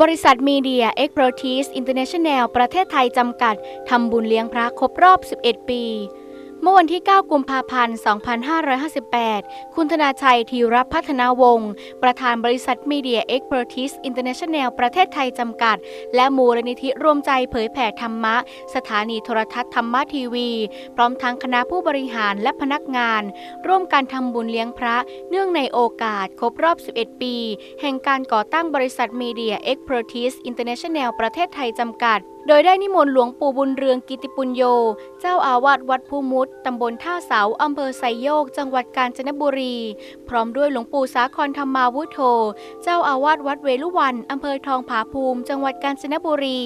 บริษัทมีเดียเอ็กโพรทีสอินเตอร์เนชั่นแนลประเทศไทยจำกัด ทำบุญเลี้ยงพระครบรอบ 11 ปี เมื่อวันที่ 9 กุมภาพันธ์ 2558 คุณธนาชัยธีรพัฒนาวงศ์ประธานบริษัทมีเดียเอ็กโ r รทีสอินเตอร์เนชั่นแนลประเทศไทยจำกัด และมูลนิธิรวมใจเผยแผ่ธรรมะ สถานีโทรทัศน์ธรรมะทีวี พร้อมทั้งคณะผู้บริหารและพนักงาน ร่วมกันทำบุญเลี้ยงพระ เนื่องในโอกาสครบรอบ 11 ปี แห่งการก่อตั้งบริษัทมีเดียเอ็กโ r รทีสอินเตอร์เนชั่นแนลประเทศไทยจำกัด โดยได้นิมนต์หลวงปู่บุญเรืองกิติปุญโย เจ้าอาวาสวัดภูมุตตำบลท่าเสาอำเภอไซโยก จังหวัดกาญจนบุรี พร้อมด้วยหลวงปู่สาครธรรมาวุโธ เจ้าอาวาสวัดเวลุวันอำเภอทองผาภูมิ จังหวัดกาญจนบุรี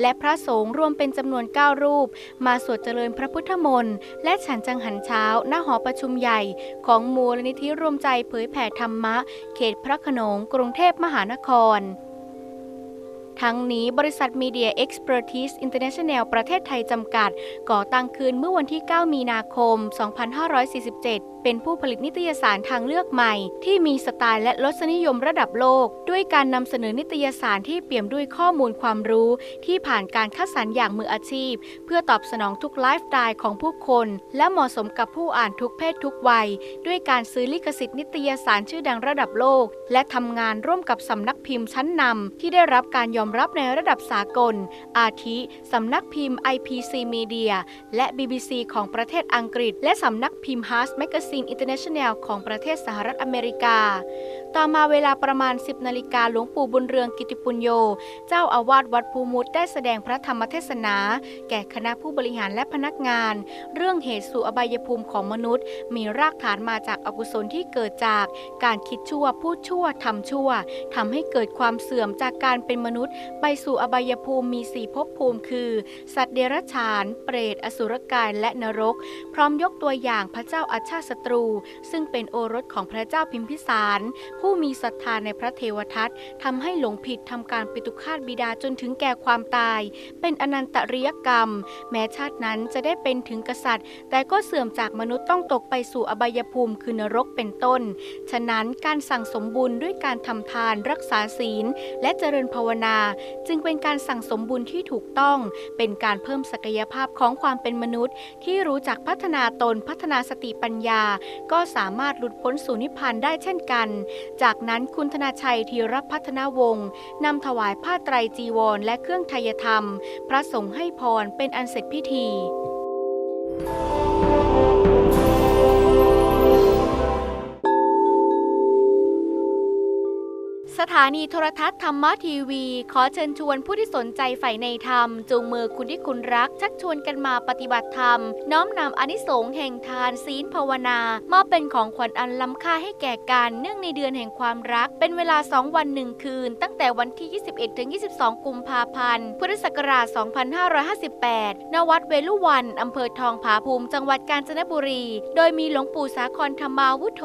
และพระสงฆ์รวมเป็นจำนวน 9 รูป มาสวดเจริญพระพุทธมนต์และฉันจังหันเช้าหน้าหอประชุมใหญ่ ของมูลนิธิรวมใจเผยแผ่ธรรมะ เขตพระขนงกรุงเทพมหานคร ทั้งนี้บริษัท Media Expertise International ประเทศไทยจำกัด ก่อตั้งขึ้นเมื่อวันที่ 9 มีนาคม 2547 เป็นผู้ผลิตนิตยสารทางเลือกใหม่ ที่มีสไตล์และรสนิยมระดับโลก ด้วยการนำเสนอนิตยสารที่เปี่ยมด้วยข้อมูลความรู้ ที่ผ่านการคัดสรรอย่างมืออาชีพ เพื่อตอบสนองทุกไลฟ์สไตล์ของผู้คน และเหมาะสมกับผู้อ่านทุกเพศทุกวัย ด้วยการซื้อลิขสิทธิ์นิตยสารชื่อดังระดับโลก และทำงานร่วมกับสำนักพิมพ์ชั้นนำที่ได้รับการยอมรับในระดับสากล อาทิสำนักพิมพ์ IPC Media และ BBC ของประเทศอังกฤษ และสำนักพิมพ์ Hearst Magazine International ของประเทศสหรัฐอเมริกา ต่อมาเวลาประมาณ 10นาฬิกาหลวงปู่บุญเรืองกิติปุญโย เจ้าอาวาสวัดภูมุตได้แสดงพระธรรมเทศนา แก่คณะผู้บริหารและพนักงาน เรื่องเหตุสู่อบายภูมิของมนุษย์ มีรากฐานมาจากอกุศลที่เกิดจากการคิดชั่วพูดชั่วทำชั่วทำให้เกิดความเสื่อมจากการเป็นมนุษย์ ไปสู่อบายภูมิมีสี่ภพภูมิคือ สัตว์เดรัจฉาน เปรต อสุรกายและนรก พร้อมยกตัวอย่างพระเจ้าอาชาติศัตรู ซึ่งเป็นโอรสของพระเจ้าพิมพิสาร ผู้มีศรัทธาในพระเทวทัตทำให้หลงผิดทำการปิตุคาตบิดาจนถึงแก่ความตาย เป็นอนันตริยกรรม แม้ชาตินั้นจะได้เป็นถึงกษัตริย์ แต่ก็เสื่อมจากมนุษย์ต้องตกไปสู่อบายภูมิคือนรกเป็นต้น ฉะนั้นการสั่งสมบุญด้วยการทำทานรักษาศีล และเจริญภาวนา จึงเป็นการสั่งสมบุญที่ถูกต้อง เป็นการเพิ่มศักยภาพของความเป็นมนุษย์ ที่รู้จักพัฒนาตนพัฒนาสติปัญญาก็สามารถหลุดพ้นสู่นิพพานได้เช่นกัน จากนั้นคุณธนาชัยธีรพัฒนาวงศ์นำถวายผ้าไตรจีวรและเครื่องไทยธรรม พระสงฆ์ให้พรเป็นอันเสร็จพิธีส ถานีโทรทัศน์ธรรมะทีวี ขอเชิญชวนผู้ที่สนใจใฝ่ในธรรม จูงมือคุณที่คุณรัก ชักชวนกันมาปฏิบัติธรรม น้อมนำอนิสงส์แห่งทานศีลภาวนา มอบเป็นของขวัญอันล้ำค่าให้แก่กันเนื่องในเดือนแห่งความรัก เป็นเวลา 2 วันหนึ่งคืน ตั้งแต่วันที่ 21ถึง22 กุมภาพันธ์ พุทธศักราช 2558 ณ วัดเวลุวันอำเภอทองผาภูมิ จังหวัดกาญจนบุรี โดยมีหลวงปู่สาครธรรมาวุโธ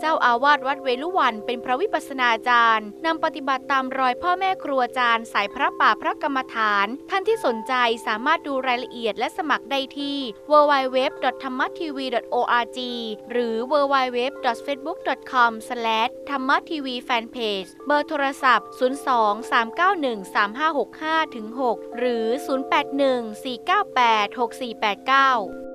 เจ้าอาวาสวัดเวลุวันเป็นพระวิปัสสนาจารย์นำปฏิบัติตามรอยพ่อแม่ครูอาจารย์สายพระป่าพระกรรมฐาน ท่านที่สนใจสามารถดูรายละเอียดและสมัครได้ที่ www.thammatv.org หรือ www.facebook.com/thammatv-fanpage เบอร์โทรศัพท์ 02 391 3565 6 หรือ 081 498 6489